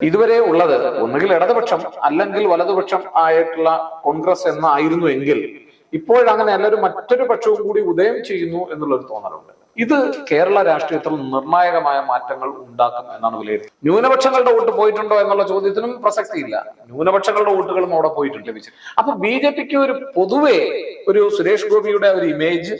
ഇതുവരെ ഉള്ളത് ഒന്നുകിൽ ഇടതുപക്ഷം അല്ലെങ്കിൽ വലതുപക്ഷം ആയിട്ടുള്ള കോൺഗ്രസ് എന്നായിരുന്നു എങ്കിൽ ഇപ്പോഴങ്ങനെ അല്ലൊരു മറ്റൊരു പക്ഷവും കൂടി ഉദയം ചെയ്യുന്നു എന്നുള്ളൊരു തോന്നലുണ്ട്. ഇത് കേരള രാഷ്ട്രീയത്തിൽ നിർണായകമായ മാറ്റങ്ങൾ ഉണ്ടാക്കും എന്നാണ് വിലയിരുത്തുന്നത് ന്യൂനപക്ഷങ്ങളുടെ വോട്ട് പോയിട്ടുണ്ടോ എന്നുള്ള ചോദ്യത്തിനും പ്രസക്തിയില്ല. ന്യൂനപക്ഷങ്ങളുടെ വോട്ടുകളും അവിടെ പോയിട്ടുണ്ട് ലഭിച്ചു അപ്പൊ ബി ജെ പിക്ക് ഒരു പൊതുവെ ഒരു സുരേഷ് ഗോപിയുടെ ഒരു ഇമേജ്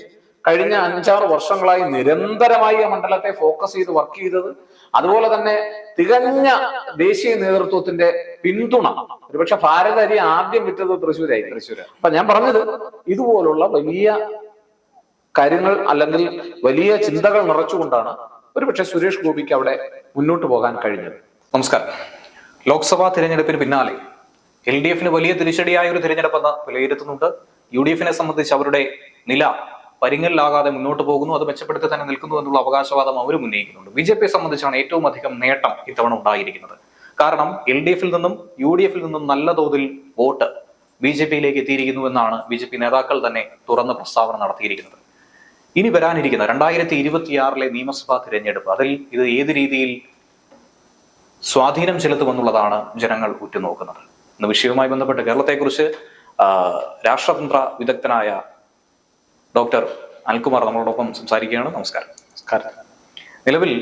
കഴിഞ്ഞ അഞ്ചാറ് വർഷങ്ങളായി നിരന്തരമായി ആ മണ്ഡലത്തെ ഫോക്കസ് ചെയ്ത് വർക്ക് ചെയ്തത്. അതുപോലെ തന്നെ തികഞ്ഞ ദേശീയ നേതൃത്വത്തിന്റെ പിന്തുണ. ഒരുപക്ഷെ ഭാരത അരി ആദ്യം വിറ്റത് തൃശ്ശൂരായി തൃശ്ശൂർ അപ്പൊ ഞാൻ പറഞ്ഞത് ഇതുപോലുള്ള വലിയ കാര്യങ്ങൾ അല്ലെങ്കിൽ വലിയ ചിന്തകൾ നിറച്ചുകൊണ്ടാണ് ഒരുപക്ഷെ സുരേഷ് ഗോപിക്ക് അവിടെ മുന്നോട്ട് പോകാൻ കഴിഞ്ഞത്. നമസ്കാരം. ലോക്സഭാ തിരഞ്ഞെടുപ്പിന് പിന്നാലെ എൽ ഡി എഫിന് വലിയ തിരിച്ചടിയായ ഒരു തിരഞ്ഞെടുപ്പെന്ന് വിലയിരുത്തുന്നുണ്ട്. യു ഡി എഫിനെ സംബന്ധിച്ച് അവരുടെ നില പരിങ്ങലിലാകാതെ മുന്നോട്ട് പോകുന്നു. അത് മെച്ചപ്പെടുത്തി തന്നെ നിൽക്കുന്നു എന്നുള്ള അവകാശവാദം അവർ ഉന്നയിക്കുന്നുണ്ട്. ബി ജെ പിയെ സംബന്ധിച്ചാണ് ഏറ്റവും അധികം നേട്ടം ഇത്തവണ ഉണ്ടായിരിക്കുന്നത്. കാരണം എൽ ഡി എഫിൽ നിന്നും യു ഡി എഫിൽ നിന്നും നല്ല തോതിൽ വോട്ട് ബി ജെ പിയിലേക്ക് എത്തിയിരിക്കുന്നു എന്നാണ് ബി ജെ പി നേതാക്കൾ തന്നെ തുറന്ന പ്രസ്താവന നടത്തിയിരിക്കുന്നത്. ഇനി വരാനിരിക്കുന്ന രണ്ടായിരത്തി ഇരുപത്തിയാറിലെ നിയമസഭാ തിരഞ്ഞെടുപ്പ് അതിൽ ഇത് ഏത് രീതിയിൽ സ്വാധീനം ചെലുത്തുമെന്നുള്ളതാണ് ജനങ്ങൾ ഉറ്റുനോക്കുന്നത്. ഇന്ന് വിഷയവുമായി ബന്ധപ്പെട്ട് കേരളത്തെക്കുറിച്ച് രാഷ്ട്രതന്ത്ര വിദഗ്ധനായ ഡോക്ടർ അനിൽകുമാർ നമ്മളോടൊപ്പം സംസാരിക്കുകയാണ്. നമസ്കാരം. നിലവിൽ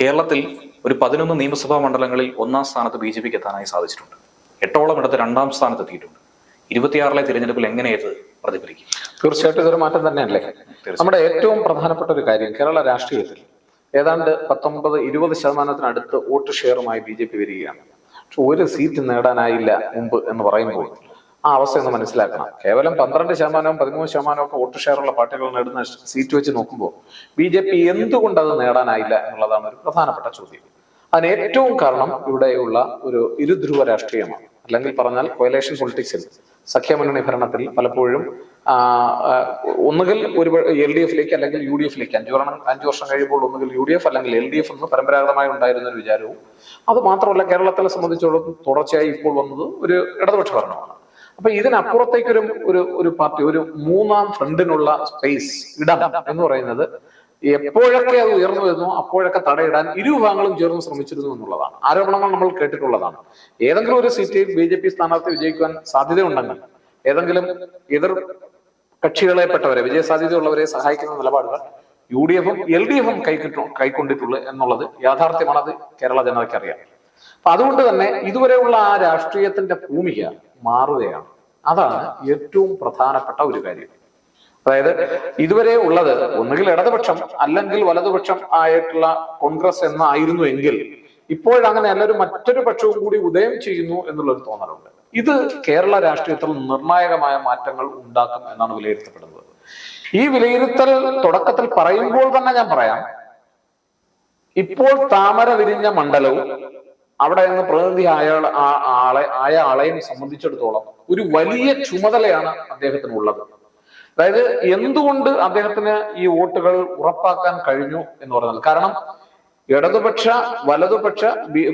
കേരളത്തിൽ ഒരു പതിനൊന്ന് നിയമസഭാ മണ്ഡലങ്ങളിൽ ഒന്നാം സ്ഥാനത്ത് ബി ജെ പിക്ക് എത്താനായി സാധിച്ചിട്ടുണ്ട്. എട്ടോളം ഇടത്ത് രണ്ടാം സ്ഥാനത്ത് എത്തിയിട്ടുണ്ട്. ഇരുപത്തിയാറിലെ തിരഞ്ഞെടുപ്പിൽ എങ്ങനെയത് പ്രതിഫലിക്കും? തീർച്ചയായിട്ടും ഇതൊരു മാറ്റം തന്നെയല്ലേ? നമ്മുടെ ഏറ്റവും പ്രധാനപ്പെട്ട ഒരു കാര്യം കേരള രാഷ്ട്രീയത്തിൽ ഏതാണ്ട് പത്തൊമ്പത് ഇരുപത് ശതമാനത്തിനടുത്ത് വോട്ട് ഷെയറുമായി ബി ജെ പി വരികയാണ്. പക്ഷെ ഒരു സീറ്റ് നേടാനായില്ല മുമ്പ് എന്ന് പറയുമ്പോൾ ആ അവസ്ഥ ഒന്ന് മനസ്സിലാക്കണം. കേവലം പന്ത്രണ്ട് ശതമാനവും പതിമൂന്ന് ശതമാനവും ഒക്കെ വോട്ട് ഷെയറുള്ള പാർട്ടികൾ നേടുന്ന സീറ്റ് വെച്ച് നോക്കുമ്പോൾ ബി ജെ പി എന്തുകൊണ്ട് അത് നേടാനായില്ല എന്നുള്ളതാണ് ഒരു പ്രധാനപ്പെട്ട ചോദ്യം. അതിന് ഏറ്റവും കാരണം ഇവിടെയുള്ള ഒരു ഇരുധ്രുവ രാഷ്ട്രീയമാണ്. അല്ലെങ്കിൽ പറഞ്ഞാൽ കൊയലേഷൻ പൊളിറ്റിക്സിൽ സഖ്യമുന്നണി ഭരണത്തിൽ പലപ്പോഴും ഒന്നുകിൽ ഒരു എൽ ഡി എഫിലേക്ക് അല്ലെങ്കിൽ യു ഡി എഫിലേക്ക് അഞ്ചു വർഷം അഞ്ചു വർഷം കഴിയുമ്പോൾ ഒന്നുകിൽ യു ഡി എഫ് അല്ലെങ്കിൽ എൽ ഡി എഫ് എന്ന് പരമ്പരാഗതമായി ഉണ്ടായിരുന്ന ഒരു വിചാരവും. അത് മാത്രമല്ല കേരളത്തെ സംബന്ധിച്ചോളം തുടർച്ചയായി ഇപ്പോൾ വന്നത് ഒരു ഇടതുപക്ഷ ഭരണമാണ്. അപ്പൊ ഇതിനപ്പുറത്തേക്ക് ഒരു ഒരു ഒരു പാർട്ടി ഒരു മൂന്നാം ഫ്രണ്ടിനുള്ള സ്പേസ് ഇടം എന്ന് പറയുന്നത് എപ്പോഴൊക്കെ അത് ഉയർന്നു വരുന്നു അപ്പോഴൊക്കെ തടയിടാൻ ഇരുവിഭാഗങ്ങളും ചേർന്ന് ശ്രമിച്ചിരുന്നു എന്നുള്ളതാണ്. ആരോപണങ്ങൾ നമ്മൾ കേട്ടിട്ടുള്ളതാണ്. ഏതെങ്കിലും ഒരു സീറ്റിൽ ബി ജെ പി സ്ഥാനാർത്ഥി വിജയിക്കുവാൻ സാധ്യതയുണ്ടെങ്കിൽ ഏതെങ്കിലും എതിർ കക്ഷികളെ പെട്ടവരെ വിജയ സാധ്യതയുള്ളവരെ സഹായിക്കുന്ന നിലപാടുകൾ യു ഡി എഫും എൽ ഡി എഫും കൈക്കിട്ടു കൈക്കൊണ്ടിട്ടുള്ളൂ എന്നുള്ളത് യാഥാർത്ഥ്യമാണത് കേരള ജനതയ്ക്ക് അറിയാം അപ്പൊ അതുകൊണ്ട് തന്നെ ഇതുവരെയുള്ള ആ രാഷ്ട്രീയത്തിന്റെ ഭൂമിക മാറുകയാണ്. അതാണ് ഏറ്റവും പ്രധാനപ്പെട്ട ഒരു കാര്യം. അതായത് ഇതുവരെ ഉള്ളത് ഒന്നുകിൽ ഇടതുപക്ഷം അല്ലെങ്കിൽ വലതുപക്ഷം ആയിട്ടുള്ള കോൺഗ്രസ് എന്നായിരുന്നു എങ്കിൽ ഇപ്പോഴങ്ങനെ അല്ലൊരു മറ്റൊരു പക്ഷവും കൂടി ഉദയം ചെയ്യുന്നു എന്നുള്ളൊരു തോന്നലുണ്ട്. ഇത് കേരള രാഷ്ട്രീയത്തിൽ നിർണായകമായ മാറ്റങ്ങൾ ഉണ്ടാക്കും എന്നാണ് വിലയിരുത്തപ്പെടുന്നത്. ഈ വിലയിരുത്തൽ തുടക്കത്തിൽ പറയുമ്പോൾ തന്നെ ഞാൻ പറയാം. ഇപ്പോൾ താമര വിരിഞ്ഞ മണ്ഡലവും അവിടെ നിന്ന് പ്രതിനിധി ആയ ആളെ ആയ ആളെയും സംബന്ധിച്ചിടത്തോളം ഒരു വലിയ ചുമതലയാണ് അദ്ദേഹത്തിന് ഉള്ളത് അതായത് എന്തുകൊണ്ട് അദ്ദേഹത്തിന് ഈ വോട്ടുകൾ ഉറപ്പാക്കാൻ കഴിഞ്ഞു എന്ന് പറഞ്ഞാൽ കാരണം ഇടതുപക്ഷ വലതുപക്ഷ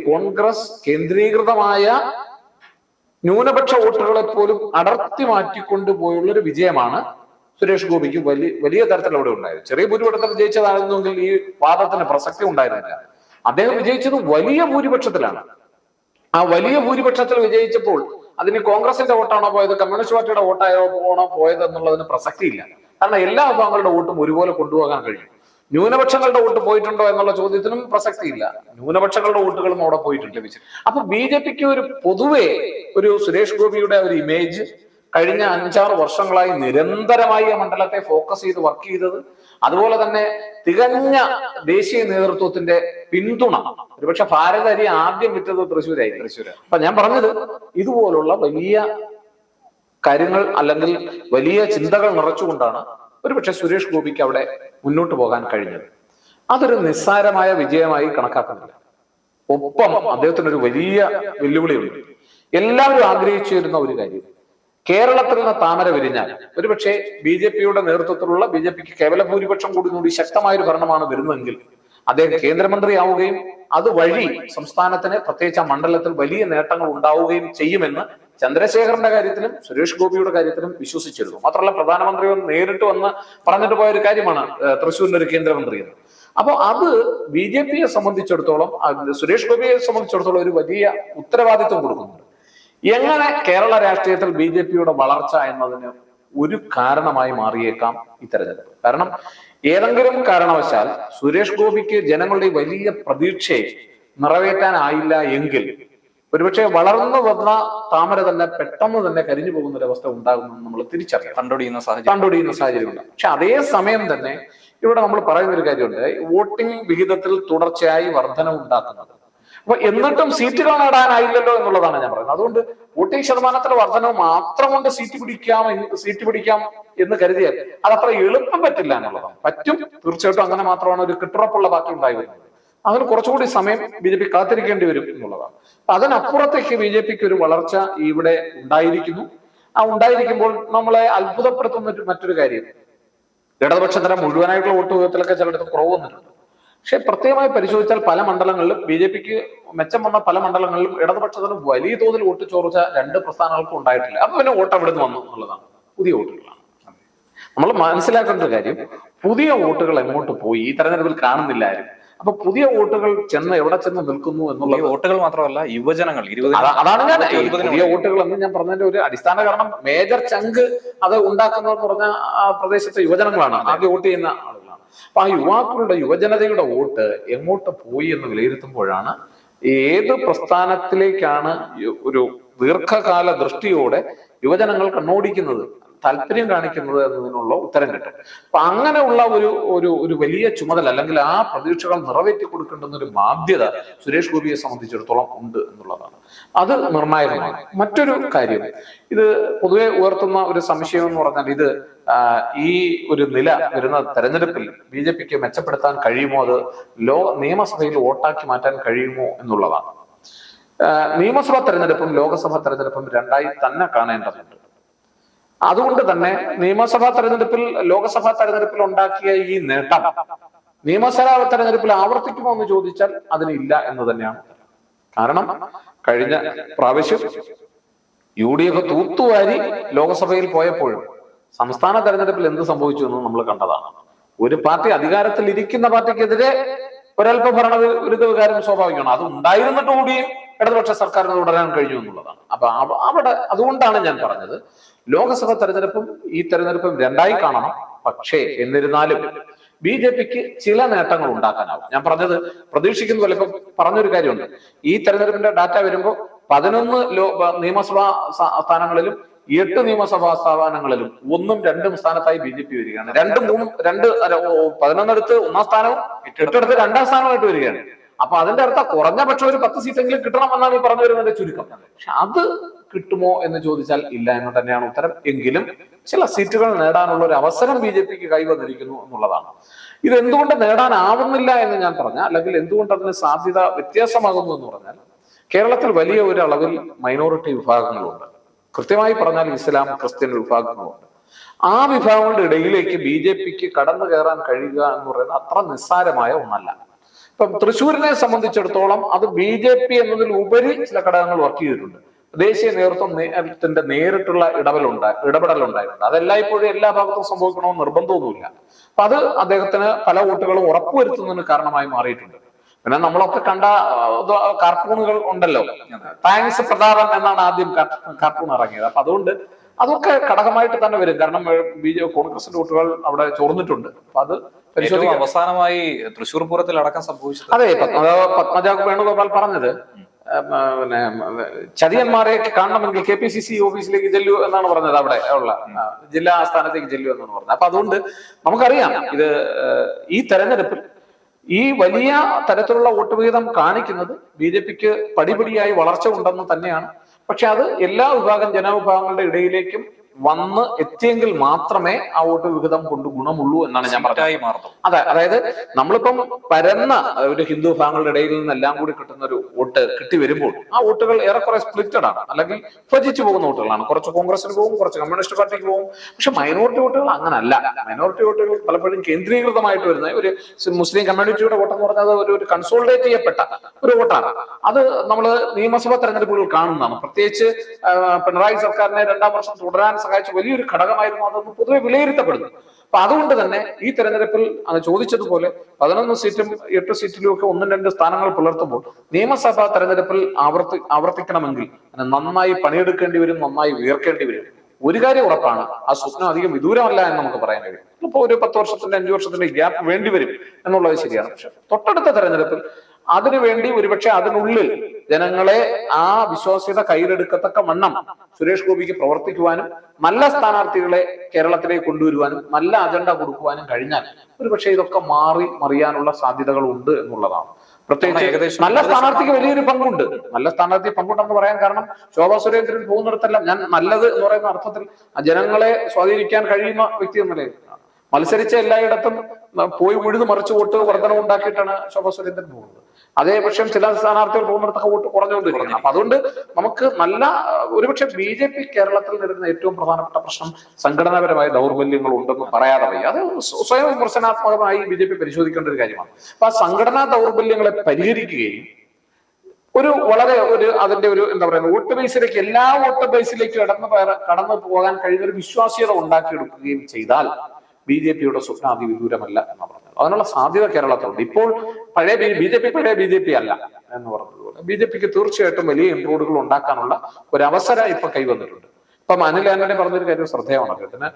കോൺഗ്രസ് കേന്ദ്രീകൃതമായ ന്യൂനപക്ഷ വോട്ടുകളെ പോലും അടർത്തി മാറ്റിക്കൊണ്ടുപോയുള്ള ഒരു വിജയമാണ് സുരേഷ് ഗോപിക്ക് വലിയ വലിയ തരത്തിൽ അവിടെ ഉണ്ടായത്. ചെറിയ ഭൂരിപക്ഷത്തിൽ ജയിച്ചതായിരുന്നുവെങ്കിൽ ഈ വാദത്തിന് പ്രസക്തി ഉണ്ടായിരുന്നില്ല. അദ്ദേഹം വിജയിച്ചത് വലിയ ഭൂരിപക്ഷത്തിലാണ്. ആ വലിയ ഭൂരിപക്ഷത്തിൽ വിജയിച്ചപ്പോൾ അതിന് കോൺഗ്രസിന്റെ വോട്ടാണോ പോയത് കമ്മ്യൂണിസ്റ്റ് പാർട്ടിയുടെ വോട്ടായോ പോണോ പോയത് എന്നുള്ളതിന് പ്രസക്തിയില്ല. കാരണം എല്ലാ വിഭാഗങ്ങളുടെ വോട്ടും ഒരുപോലെ കൊണ്ടുപോകാൻ കഴിയും. ന്യൂനപക്ഷങ്ങളുടെ വോട്ട് പോയിട്ടുണ്ടോ എന്നുള്ള ചോദ്യത്തിനും പ്രസക്തിയില്ല. ന്യൂനപക്ഷങ്ങളുടെ വോട്ടുകളും അവിടെ പോയിട്ടുണ്ട് ലഭിച്ചു അപ്പൊ ബി ജെ പിക്ക് ഒരു പൊതുവെ ഒരു സുരേഷ് ഗോപിയുടെ ഒരു ഇമേജ് കഴിഞ്ഞ അഞ്ചാറ് വർഷങ്ങളായി നിരന്തരമായി ആ മണ്ഡലത്തെ ഫോക്കസ് ചെയ്ത് വർക്ക് ചെയ്തത് അതുപോലെ തന്നെ തികഞ്ഞ ദേശീയ നേതൃത്വത്തിന്റെ പിന്തുണ. ഒരുപക്ഷെ ഭാരത അരി ആദ്യം വിറ്റത് തൃശ്ശൂരായി തൃശ്ശൂർ അപ്പൊ ഞാൻ പറഞ്ഞത് ഇതുപോലുള്ള വലിയ കാര്യങ്ങൾ അല്ലെങ്കിൽ വലിയ ചിന്തകൾ നിറച്ചുകൊണ്ടാണ് ഒരുപക്ഷെ സുരേഷ് ഗോപിക്ക് അവിടെ മുന്നോട്ട് പോകാൻ കഴിഞ്ഞത്. അതൊരു നിസ്സാരമായ വിജയമായി കണക്കാക്കുന്നില്ല. ഒപ്പം അദ്ദേഹത്തിന് ഒരു വലിയ വെല്ലുവിളിയുണ്ട്. എല്ലാവരും ആഗ്രഹിച്ചിരുന്ന ഒരു കാര്യം. കേരളത്തിൽ നിന്ന് താമര വിരിഞ്ഞാൽ ഒരുപക്ഷെ ബി ജെ പിയുടെ നേതൃത്വത്തിലുള്ള ബി ജെ പിക്ക് കേവല ഭൂരിപക്ഷം കൂടി കൂടി ശക്തമായ ഒരു ഭരണമാണ് വരുന്നതെങ്കിൽ അദ്ദേഹം കേന്ദ്രമന്ത്രിയാവുകയും അതുവഴി സംസ്ഥാനത്തിന് പ്രത്യേകിച്ച് ആ മണ്ഡലത്തിൽ വലിയ നേട്ടങ്ങൾ ഉണ്ടാവുകയും ചെയ്യുമെന്ന് ചന്ദ്രശേഖരന്റെ കാര്യത്തിലും സുരേഷ് ഗോപിയുടെ കാര്യത്തിലും വിശ്വസിച്ചിരുന്നു. മാത്രമല്ല പ്രധാനമന്ത്രി നേരിട്ട് വന്ന് പറഞ്ഞിട്ട് പോയ ഒരു കാര്യമാണ് തൃശ്ശൂരിന്റെ ഒരു കേന്ദ്രമന്ത്രി എന്ന്. അപ്പോൾ അത് ബി ജെ പിയെ സംബന്ധിച്ചിടത്തോളം സുരേഷ് ഗോപിയെ സംബന്ധിച്ചിടത്തോളം ഒരു വലിയ ഉത്തരവാദിത്വം കൊടുക്കുന്നുണ്ട്. എങ്ങനെ കേരള രാഷ്ട്രീയത്തിൽ ബി ജെ പിയുടെ വളർച്ച എന്നതിന് ഒരു കാരണമായി മാറിയേക്കാം ഈ തെരഞ്ഞെടുപ്പ്. കാരണം ഏതെങ്കിലും കാരണവശാൽ സുരേഷ് ഗോപിക്ക് ജനങ്ങളുടെ വലിയ പ്രതീക്ഷയെ നിറവേറ്റാനായില്ല എങ്കിൽ ഒരുപക്ഷെ വളർന്നു വന്ന താമര തന്നെ പെട്ടെന്ന് തന്നെ കരിഞ്ഞു പോകുന്ന ഉണ്ടാകുമെന്ന് നമ്മൾ തിരിച്ചറിയാം കണ്ടുപിടിക്കുന്ന സാഹചര്യം. കണ്ടുപിടിക്കുന്ന സാഹചര്യമുണ്ട് പക്ഷെ അതേ സമയം തന്നെ ഇവിടെ നമ്മൾ പറയുന്ന ഒരു കാര്യമുണ്ട്. വോട്ടിംഗ് വിഹിതത്തിൽ തുടർച്ചയായി വർധന ഉണ്ടാക്കുന്നത് അപ്പൊ എന്നിട്ടും സീറ്റുകൾ നേടാനായില്ലല്ലോ എന്നുള്ളതാണ് ഞാൻ പറയുന്നത്. അതുകൊണ്ട് വോട്ടിംഗ് ശതമാനത്തിലെ വർധനവ് മാത്രം കൊണ്ട് സീറ്റ് പിടിക്കാം സീറ്റ് പിടിക്കാം എന്ന് കരുതിയാൽ അതത്ര എളുപ്പം പറ്റില്ല എന്നുള്ളതാണ്. പറ്റും തീർച്ചയായിട്ടും അങ്ങനെ മാത്രമാണ് ഒരു കിട്ടുറപ്പുള്ള ബാക്കി ഉണ്ടായി വരുന്നത് അതിന് കുറച്ചുകൂടി സമയം ബി ജെ പി കാത്തിരിക്കേണ്ടി വരും എന്നുള്ളതാണ്. അതിനപ്പുറത്തേക്ക് ബി ജെ പിക്ക് ഒരു വളർച്ച ഇവിടെ ഉണ്ടായിരിക്കുന്നു. ആ ഉണ്ടായിരിക്കുമ്പോൾ നമ്മളെ അത്ഭുതപ്പെടുത്തുന്ന മറ്റൊരു കാര്യം. ഇടതുപക്ഷത്തിന്റെ മുഴുവനായിട്ടുള്ള വോട്ട് വിധത്തിലൊക്കെ ചിലയിടത്ത് കുറവ് വന്നിട്ടുണ്ട്. പക്ഷെ പ്രത്യേകമായി പരിശോധിച്ചാൽ പല മണ്ഡലങ്ങളിലും ബി ജെ പിക്ക് മെച്ചം വന്ന പല മണ്ഡലങ്ങളിലും ഇടതുപക്ഷത്തിന് വലിയ തോതിൽ വോട്ട് ചോർച്ച രണ്ട് പ്രസ്ഥാനങ്ങൾക്കും ഉണ്ടായിട്ടില്ല. അപ്പൊ പിന്നെ വോട്ട് അവിടെ നിന്ന് വന്നു എന്നുള്ളതാണ്. പുതിയ വോട്ടുകളാണ്. നമ്മൾ മനസ്സിലാക്കേണ്ട ഒരു കാര്യം പുതിയ വോട്ടുകൾ എങ്ങോട്ട് പോയി? ഈ തെരഞ്ഞെടുപ്പിൽ കാണുന്നില്ല ആരും അപ്പൊ പുതിയ വോട്ടുകൾ ചെന്ന് എവിടെ ചെന്ന് നിൽക്കുന്നു എന്നുള്ള വോട്ടുകൾ മാത്രമല്ല യുവജനങ്ങൾ അതാണ് ഞാൻ പുതിയ വോട്ടുകൾ എന്ന് ഞാൻ പറഞ്ഞതിന്റെ ഒരു അടിസ്ഥാന കാരണം മേജർ ചങ്ക് അത് ഉണ്ടാക്കുന്നതെന്ന് പറഞ്ഞ പ്രദേശത്തെ യുവജനങ്ങളാണ് ആദ്യം വോട്ട് ചെയ്യുന്ന അപ്പൊ ആ യുവാക്കളുടെ യുവജനതയുടെ വോട്ട് എങ്ങോട്ട് പോയി എന്ന് വിലയിരുത്തുമ്പോഴാണ് ഏത് പ്രസ്ഥാനത്തിലേക്കാണ് ഒരു ദീർഘകാല ദൃഷ്ടിയോടെ യുവജനങ്ങൾ കണ്ണോടിക്കുന്നത്? താല്പര്യം കാണിക്കുന്നത് എന്നതിനുള്ള ഉത്തരം കിട്ടും. അപ്പൊ അങ്ങനെയുള്ള ഒരു ഒരു ഒരു വലിയ ചുമതല അല്ലെങ്കിൽ ആ പ്രതീക്ഷകൾ നിറവേറ്റി കൊടുക്കേണ്ടുന്ന ഒരു ബാധ്യത സുരേഷ് ഗോപിയെ സംബന്ധിച്ചിടത്തോളം ഉണ്ട് എന്നുള്ളതാണ്. അത് നിർണായകമാണ്. മറ്റൊരു കാര്യം ഇത് പൊതുവെ ഉയർത്തുന്ന ഒരു സംശയം എന്ന് പറഞ്ഞാൽ ഇത് ഈ ഒരു നില വരുന്ന തെരഞ്ഞെടുപ്പിൽ ബി ജെ പിക്ക് മെച്ചപ്പെടുത്താൻ കഴിയുമോ? അത് ലോ നിയമസഭയിൽ വോട്ടാക്കി മാറ്റാൻ കഴിയുമോ എന്നുള്ളതാണ്. നിയമസഭാ തെരഞ്ഞെടുപ്പും ലോക്സഭാ തെരഞ്ഞെടുപ്പും രണ്ടായി തന്നെ കാണേണ്ടതുണ്ട്. അതുകൊണ്ട് തന്നെ നിയമസഭാ തെരഞ്ഞെടുപ്പിൽ ലോക്സഭാ തെരഞ്ഞെടുപ്പിൽ ഉണ്ടാക്കിയ ഈ നേട്ടം നിയമസഭാ തെരഞ്ഞെടുപ്പിൽ ആവർത്തിക്കുമോ എന്ന് ചോദിച്ചാൽ അതിനില്ല എന്ന് തന്നെയാണ്. കാരണം കഴിഞ്ഞ പ്രാവശ്യം യു ഡി എഫ് തൂത്തുവാരി ലോക്സഭയിൽ പോയപ്പോഴും സംസ്ഥാന തെരഞ്ഞെടുപ്പിൽ എന്ത് സംഭവിച്ചു എന്ന് നമ്മൾ കണ്ടതാണ്. ഒരു പാർട്ടി അധികാരത്തിൽ ഇരിക്കുന്ന പാർട്ടിക്കെതിരെ ഒരല്പ ഭരണ വിരുദ്ധ വികാരം സ്വാഭാവികമാണ്. അത് ഉണ്ടായിരുന്നിട്ട് കൂടിയും ഇടതുപക്ഷ സർക്കാരിന് തുടരാൻ കഴിഞ്ഞു എന്നുള്ളതാണ്. അപ്പൊ അവിടെ അതുകൊണ്ടാണ് ഞാൻ പറഞ്ഞത്. ലോക്സഭ തെരഞ്ഞെടുപ്പും ഈ തെരഞ്ഞെടുപ്പും രണ്ടായി കാണണം. പക്ഷേ എന്നിരുന്നാലും ബി ജെ പിക്ക് ചില നേട്ടങ്ങൾ ഉണ്ടാക്കാനാവും. ഞാൻ പറഞ്ഞത് പ്രതീക്ഷിക്കുന്ന പോലെ ഇപ്പൊ പറഞ്ഞൊരു കാര്യമുണ്ട്. ഈ തെരഞ്ഞെടുപ്പിന്റെ ഡാറ്റ വരുമ്പോൾ പതിനൊന്ന് ലോ നിയമസഭാ സ്ഥാനങ്ങളിലും എട്ട് നിയമസഭാ സ്ഥാപനങ്ങളിലും ഒന്നും രണ്ടും സ്ഥാനത്തായി ബി ജെ പി വരികയാണ്. രണ്ടും മൂന്നും രണ്ട് പതിനൊന്നെടുത്ത് ഒന്നാം സ്ഥാനവും എട്ടെടുത്ത് രണ്ടാം സ്ഥാനമായിട്ട് വരികയാണ്. അപ്പൊ അതിന്റെ അർത്ഥം കുറഞ്ഞ പക്ഷം ഒരു പത്ത് സീറ്റെങ്കിലും കിട്ടണം എന്നാണ് ഈ പറഞ്ഞു വരുന്നതിന്റെ ചുരുക്കം. പക്ഷെ അത് കിട്ടുമോ എന്ന് ചോദിച്ചാൽ ഇല്ല എന്ന് തന്നെയാണ് ഉത്തരം. എങ്കിലും ചില സീറ്റുകൾ നേടാനുള്ള ഒരു അവസരം ബി ജെ പിക്ക് കൈവന്നിരിക്കുന്നു എന്നുള്ളതാണ്. ഇത് എന്തുകൊണ്ട് നേടാനാവുന്നില്ല എന്ന് ഞാൻ പറഞ്ഞ അല്ലെങ്കിൽ എന്തുകൊണ്ട് അതിന് സാധ്യത വ്യത്യാസമാകുന്നു എന്ന് പറഞ്ഞാൽ കേരളത്തിൽ വലിയ ഒരു അളവിൽ മൈനോറിറ്റി വിഭാഗങ്ങളുണ്ട്. കൃത്യമായി പറഞ്ഞാൽ ഇസ്ലാം ക്രിസ്ത്യൻ വിഭാഗങ്ങളുണ്ട്. ആ വിഭാഗങ്ങളുടെ ഇടയിലേക്ക് ബി ജെ പിക്ക് കടന്നു കയറാൻ കഴിയുക എന്ന് പറയുന്നത് അത്ര നിസ്സാരമായ ഒന്നല്ല. ഇപ്പം തൃശ്ശൂരിനെ സംബന്ധിച്ചിടത്തോളം അത് ബി ജെ പി എന്നതിൽ ഉപരി ചില ഘടകങ്ങൾ വർക്ക് ചെയ്തിട്ടുണ്ട്. ദേശീയ നേതൃത്വം നേരിട്ടുള്ള ഇടപെലുണ്ട് ഇടപെടലുണ്ടായിട്ടുണ്ട്. അതെല്ലായ്പ്പോഴും എല്ലാ ഭാഗത്തും സംഭവിക്കണമെന്ന് നിർബന്ധമൊന്നുമില്ല. അപ്പൊ അത് അദ്ദേഹത്തിന് പല വോട്ടുകളും ഉറപ്പുവരുത്തുന്നതിന് കാരണമായി മാറിയിട്ടുണ്ട്. പിന്നെ നമ്മളൊക്കെ കണ്ട കാർട്ടൂണുകൾ ഉണ്ടല്ലോ. താങ്ക്സ് പ്രതാപൻ എന്നാണ് ആദ്യം കാർട്ടൂൺ ഇറങ്ങിയത്. അപ്പൊ അതുകൊണ്ട് അതൊക്കെ ഘടകമായിട്ട് തന്നെ വരും. കാരണം ബി ജെ കോൺഗ്രസിന്റെ വോട്ടുകൾ അവിടെ ചോർന്നിട്ടുണ്ട്. അപ്പൊ അത് ഏറ്റവും അവസാനമായി തൃശൂർ പൂരത്തിൽ അടക്കം സംഭവിച്ചത് അതെ പത്മജ വേണുഗോപാൽ പറഞ്ഞത്. പിന്നെ ചതിയന്മാരെ കാണണമെങ്കിൽ കെ പി സി സി ഓഫീസിലേക്ക് ചെല്ലു എന്നാണ് പറഞ്ഞത് അവിടെ ഉള്ള ജില്ലാ ആസ്ഥാനത്തേക്ക് ചെല്ലു എന്നാണ് പറഞ്ഞത്. അപ്പൊ അതുകൊണ്ട് നമുക്കറിയാം ഇത് ഈ തെരഞ്ഞെടുപ്പിൽ ഈ വലിയ തരത്തിലുള്ള വോട്ട് വിഹിതം കാണിക്കുന്നത് ബി ജെ പിക്ക് പടിപടിയായി വളർച്ച ഉണ്ടെന്ന് തന്നെയാണ്. പക്ഷെ അത് എല്ലാ വിഭാഗം ജനവിഭാഗങ്ങളുടെ ഇടയിലേക്കും വന്ന് എത്തിയെങ്കിൽ മാത്രമേ ആ വോട്ട് വിഹിതം കൊണ്ട് ഗുണമുള്ളൂ എന്നാണ് ഞാൻ പറഞ്ഞത്. അതെ അതായത് നമ്മളിപ്പം പരന്ന ഒരു ഹിന്ദു വിഭാഗങ്ങളുടെ ഇടയിൽ നിന്നെല്ലാം കൂടി കിട്ടുന്ന ഒരു വോട്ട് കിട്ടി വരുമ്പോൾ ആ വോട്ടുകൾ ഏറെക്കുറെ സ്പ്ലിറ്റഡ് ആണ്. അല്ലെങ്കിൽ ഭജിച്ചു പോകുന്ന വോട്ടുകളാണ്. കുറച്ച് കോൺഗ്രസിന് പോകും കുറച്ച് കമ്മ്യൂണിസ്റ്റ് പാർട്ടിക്ക് പോകും. പക്ഷെ മൈനോറിറ്റി വോട്ടുകൾ അങ്ങനല്ല. മൈനോറിറ്റി വോട്ടുകൾ പലപ്പോഴും കേന്ദ്രീകൃതമായിട്ട് വരുന്ന ഒരു മുസ്ലിം കമ്മ്യൂണിറ്റിയുടെ വോട്ടെന്ന് പറഞ്ഞാൽ ഒരു ഒരു കൺസോൾഡേറ്റ് ചെയ്യപ്പെട്ട ഒരു വോട്ടാണ്. അത് നമ്മൾ നിയമസഭാ തെരഞ്ഞെടുപ്പുകൾ കാണുന്നതാണ്. പ്രത്യേകിച്ച് പിണറായി സർക്കാരിനെ രണ്ടാം വർഷം തുടരാൻ സഹായിച്ച വലിയൊരു ഘടകമായിരുന്നു അതൊന്നും പൊതുവെ വിലയിരുത്തപ്പെടുന്നു. അപ്പൊ അതുകൊണ്ട് തന്നെ ഈ തെരഞ്ഞെടുപ്പിൽ അത് ചോദിച്ചതുപോലെ പതിനൊന്ന് സീറ്റും എട്ട് സീറ്റിലും ഒക്കെ ഒന്നും രണ്ട് സ്ഥാനങ്ങൾ പുലർത്തുമ്പോൾ നിയമസഭാ തെരഞ്ഞെടുപ്പിൽ ആവർത്തി ആവർത്തിക്കണമെങ്കിൽ നന്നായി പണിയെടുക്കേണ്ടി വരും നന്നായി ഉയർക്കേണ്ടി വരും. ഒരു കാര്യം ഉറപ്പാണ് ആ സ്വപ്നം അധികം വിദൂരമല്ല എന്ന് നമുക്ക് പറയാൻ കഴിയും. ഇപ്പൊ ഒരു പത്ത് വർഷത്തിന്റെ അഞ്ചു വർഷത്തിന്റെ ഗ്യാപ്പ് വേണ്ടി വരും എന്നുള്ളത് ശരിയാണ്. പക്ഷെ തൊട്ടടുത്ത തെരഞ്ഞെടുപ്പിൽ അതിനുവേണ്ടി ഒരുപക്ഷെ അതിനുള്ളിൽ ജനങ്ങളെ ആ വിശ്വാസ്യത കയ്യിലെടുക്കത്തക്ക വണ്ണം സുരേഷ് ഗോപിക്ക് പ്രവർത്തിക്കുവാനും നല്ല സ്ഥാനാർത്ഥികളെ കേരളത്തിലേക്ക് കൊണ്ടുവരുവാനും നല്ല അജണ്ട കൊടുക്കുവാനും കഴിഞ്ഞാൽ ഒരുപക്ഷെ ഇതൊക്കെ മാറി മറിയാനുള്ള സാധ്യതകൾ ഉണ്ട് എന്നുള്ളതാണ്. പ്രത്യേകിച്ച് ഏകദേശം നല്ല സ്ഥാനാർത്ഥിക്ക് വലിയൊരു പങ്കുണ്ട്. നല്ല സ്ഥാനാർത്ഥി പങ്കുണ്ടെന്ന് പറയാൻ കാരണം ശോഭാ സുരേന്ദ്രൻ പോകുന്നിടത്തെല്ലാം ഞാൻ നല്ലത് എന്ന് പറയുന്ന അർത്ഥത്തിൽ ജനങ്ങളെ സ്വാധീനിക്കാൻ കഴിയുന്ന വ്യക്തി എന്ന നിലയിൽ മത്സരിച്ച എല്ലായിടത്തും പോയി ഉഴുത് മറിച്ച് വോട്ട് വർധനം ഉണ്ടാക്കിയിട്ടാണ് ശോഭാ സുരേന്ദ്രൻ പോകുന്നത്. അതേ പക്ഷേ ചില സ്ഥാനാർത്ഥികൾ പോകുന്നിടത്തൊക്കെ വോട്ട് കുറഞ്ഞുകൊണ്ടിരിക്കുന്നു അപ്പൊ അതുകൊണ്ട് നമുക്ക് നല്ല ഒരുപക്ഷെ ബി ജെ പി കേരളത്തിൽ നേരിടുന്ന ഏറ്റവും പ്രധാനപ്പെട്ട പ്രശ്നം സംഘടനാപരമായ ദൗർബല്യങ്ങൾ ഉണ്ടെന്ന് പറയാതെ വയ്യ. അത് സ്വയം വിമർശനാത്മകമായി ബി ജെ പി പരിശോധിക്കേണ്ട ഒരു കാര്യമാണ്. അപ്പൊ ആ സംഘടനാ ദൗർബല്യങ്ങളെ പരിഹരിക്കുകയും ഒരു വളരെ ഒരു അതിന്റെ ഒരു എന്താ പറയുക വോട്ട് ബേസിലേക്ക് എല്ലാ വോട്ട് ബേസിലേക്കും കടന്നു കടന്നു പോകാൻ കഴിയുന്ന ഒരു വിശ്വാസ്യത ഉണ്ടാക്കിയെടുക്കുകയും ചെയ്താൽ ബി ജെ പിയുടെ സ്വപ്നം അതിവിദൂരമല്ല എന്നാണ് പറഞ്ഞത്. അതിനുള്ള സാധ്യത കേരളത്തിലുണ്ട്. ഇപ്പോൾ പഴയ ബി ജെ പി പഴയ ബി ജെ പി അല്ല എന്ന് പറഞ്ഞതുപോലെ. ബി ജെ പിക്ക് തീർച്ചയായിട്ടും വലിയ ഇംപ്രൂവുകൾ ഉണ്ടാക്കാനുള്ള ഒരു അവസരം ഇപ്പൊ കൈവന്നിട്ടുണ്ട്. ഇപ്പം അനിൽ ആന്റണി പറഞ്ഞൊരു കാര്യം ശ്രദ്ധേയമാണ്. അദ്ദേഹത്തിന്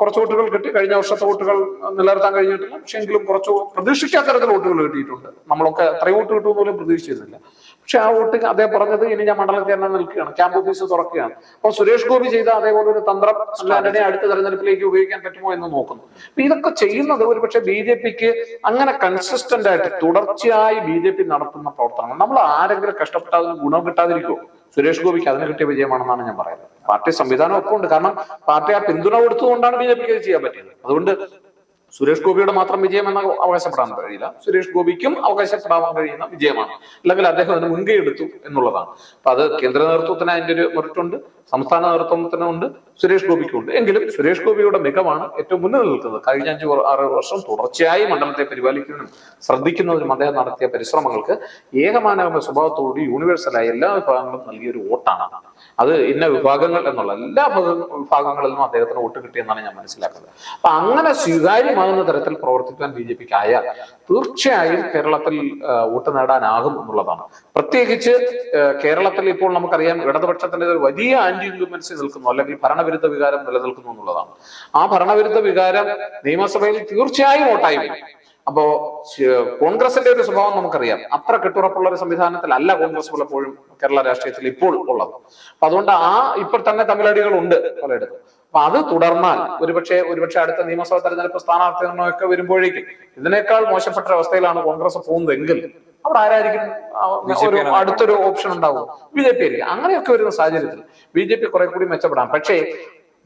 കുറച്ച് വോട്ടുകൾ കിട്ടി കഴിഞ്ഞ വർഷത്തെ വോട്ടുകൾ നിലനിർത്താൻ കഴിഞ്ഞിട്ടില്ല. പക്ഷെ എങ്കിലും കുറച്ച് പ്രതീക്ഷിക്കാത്ത തരത്തിൽ വോട്ടുകൾ കിട്ടിയിട്ടുണ്ട്. നമ്മളൊക്കെ എത്ര വോട്ട് കിട്ടുമെന്ന് പോലും പ്രതീക്ഷിച്ചിരുന്നില്ല. പക്ഷെ ആ വോട്ട് അദ്ദേഹം പറഞ്ഞത് ഇനി ഞാൻ മണ്ഡലത്തിൽ തന്നെ നിൽക്കുകയാണ്. ക്യാമ്പ് ഓഫീസ് തുറക്കുകയാണ്. അപ്പോൾ സുരേഷ് ഗോപി ചെയ്ത അതേപോലെ ഒരു തന്ത്രം അനിൽ അടുത്ത തെരഞ്ഞെടുപ്പിലേക്ക് ഉപയോഗിക്കാൻ പറ്റുമോ എന്ന് നോക്കുന്നു. അപ്പൊ ഇതൊക്കെ ചെയ്യുന്നത് ഒരുപക്ഷെ ബി ജെ പിക്ക് അങ്ങനെ കൺസിസ്റ്റന്റ് ആയിട്ട് തുടർച്ചയായി ബി ജെ പി നടത്തുന്ന പ്രവർത്തനങ്ങൾ നമ്മൾ ആരെങ്കിലും കഷ്ടപ്പെട്ടാൽ ഗുണം കിട്ടാതിരിക്കുമോ സുരേഷ് ഗോപിക്ക് അതിന് കിട്ടിയ വിജയമാണെന്നാണ് ഞാൻ പറയുന്നത്. പാർട്ടി സംവിധാനം ഒക്കെ ഉണ്ട്. കാരണം പാർട്ടി ആ പിന്തുണ കൊടുത്തുകൊണ്ടാണ് ബി ജെ പിക്ക് ചെയ്യാൻ പറ്റിയത്. അതുകൊണ്ട് സുരേഷ് ഗോപിയുടെ മാത്രം വിജയം എന്ന് അവകാശപ്പെടാൻ കഴിയില്ല. സുരേഷ് ഗോപിക്കും അവകാശപ്പെടാൻ കഴിയുന്ന വിജയമാണ്. അല്ലെങ്കിൽ അദ്ദേഹം അതിന് മുൻകൈ എടുത്തു എന്നുള്ളതാണ്. അപ്പൊ അത് കേന്ദ്ര നേതൃത്വത്തിന് അതിന്റെ ഒരു മെറിറ്റുണ്ട് സംസ്ഥാന നേതൃത്വത്തിനുണ്ട് സുരേഷ് ഗോപിക്കുണ്ട്. എങ്കിലും സുരേഷ് ഗോപിയുടെ മികവാണ് ഏറ്റവും മുന്നിൽ നിൽക്കുന്നത്. കഴിഞ്ഞ അഞ്ചു ആറ് വർഷം തുടർച്ചയായി മണ്ഡലത്തെ പരിപാലിക്കുന്നതിനും ശ്രദ്ധിക്കുന്നതിനും അദ്ദേഹം നടത്തിയ പരിശ്രമങ്ങൾക്ക് ഏകമാനവ സ്വഭാവത്തോട് യൂണിവേഴ്സലായ എല്ലാ വിഭാഗങ്ങളും നൽകിയ ഒരു വോട്ടാണ്. അത് ഇന്ന വിഭാഗങ്ങൾ എന്നുള്ള എല്ലാ വിഭാഗങ്ങളിലും അദ്ദേഹത്തിന് വോട്ട് കിട്ടിയെന്നാണ് ഞാൻ മനസ്സിലാക്കുന്നത്. അപ്പൊ അങ്ങനെ സ്വീകാര്യമാകുന്ന തരത്തിൽ പ്രവർത്തിക്കാൻ ബി ജെ പിക്ക് ആയാൽ തീർച്ചയായും കേരളത്തിൽ വോട്ട് നേടാനാകും എന്നുള്ളതാണ്. പ്രത്യേകിച്ച് കേരളത്തിൽ ഇപ്പോൾ നമുക്കറിയാം ഇടതുപക്ഷത്തിന്റെ ഒരു വലിയ ആന്റി ഇൻക്യുമെൻസി നിൽക്കുന്നു. അല്ലെങ്കിൽ ഭരണവിരുദ്ധ വികാരം നിലനിൽക്കുന്നു എന്നുള്ളതാണ്. ആ ഭരണവിരുദ്ധ വികാരം നിയമസഭയിൽ തീർച്ചയായും വോട്ടായി അപ്പോ കോൺഗ്രസിന്റെ ഒരു സ്വഭാവം നമുക്കറിയാം. അത്ര കെട്ടുറപ്പുള്ള ഒരു സംവിധാനത്തിലല്ല കോൺഗ്രസ് പലപ്പോഴും കേരള രാഷ്ട്രീയത്തിൽ ഇപ്പോൾ ഉള്ളത്. അപ്പൊ അതുകൊണ്ട് ആ ഇപ്പോൾ തന്നെ തമിഴടികൾ ഉണ്ട് പലയിടത്തും. അപ്പൊ അത് തുടർന്നാൽ ഒരുപക്ഷെ ഒരുപക്ഷെ അടുത്ത നിയമസഭാ തെരഞ്ഞെടുപ്പ് സ്ഥാനാർത്ഥി നിർണയമൊക്കെ വരുമ്പോഴേക്കും ഇതിനേക്കാൾ മോശപ്പെട്ട അവസ്ഥയിലാണ് കോൺഗ്രസ് പോകുന്നതെങ്കിൽ അവിടെ ആരായിരിക്കും? ഒരു അടുത്തൊരു ഓപ്ഷൻ ഉണ്ടാവും. ബി ജെ പി ആയിരിക്കും. അങ്ങനെയൊക്കെ വരുന്ന സാഹചര്യത്തിൽ ബി ജെ പി കുറെ കൂടി മെച്ചപ്പെടാം. പക്ഷേ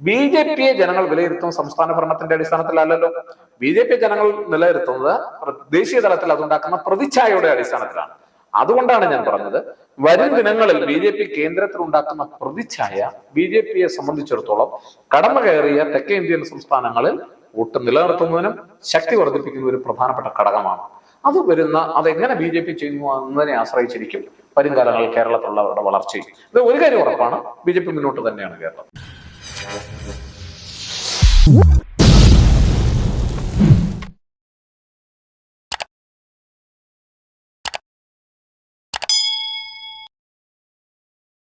ബി ജെ പിയെ ജനങ്ങൾ വിലയിരുത്തുന്ന സംസ്ഥാന ഭരണത്തിന്റെ അടിസ്ഥാനത്തിലല്ലല്ലോ. ബി ജെ പി ജനങ്ങൾ വിലയിരുത്തുന്നത് ദേശീയ തലത്തിൽ അതുണ്ടാക്കുന്ന പ്രതിച്ഛായയുടെ അടിസ്ഥാനത്തിലാണ്. അതുകൊണ്ടാണ് ഞാൻ പറഞ്ഞത് വരും ദിനങ്ങളിൽ ബി ജെ പി കേന്ദ്രത്തിൽ ഉണ്ടാക്കുന്ന പ്രതിച്ഛായ ബി ജെ പിയെ സംബന്ധിച്ചിടത്തോളം കടന്നു കയറിയ തെക്കേ ഇന്ത്യൻ സംസ്ഥാനങ്ങളിൽ വോട്ട് നിലനിർത്തുന്നതിനും ശക്തി വർദ്ധിപ്പിക്കുന്ന ഒരു പ്രധാനപ്പെട്ട ഘടകമാണ്. അത് വരുന്ന അതെങ്ങനെ ബി ജെ പി ചെയ്യുന്നു എന്നതിനെ ആശ്രയിച്ചിരിക്കും വരും കാലങ്ങളിൽ കേരളത്തിലുള്ളവരുടെ വളർച്ചയും ഇത് ഒരു കാര്യം ഉറപ്പാണ്. ബി ജെ പി മുന്നോട്ട് തന്നെയാണ് കേരളം.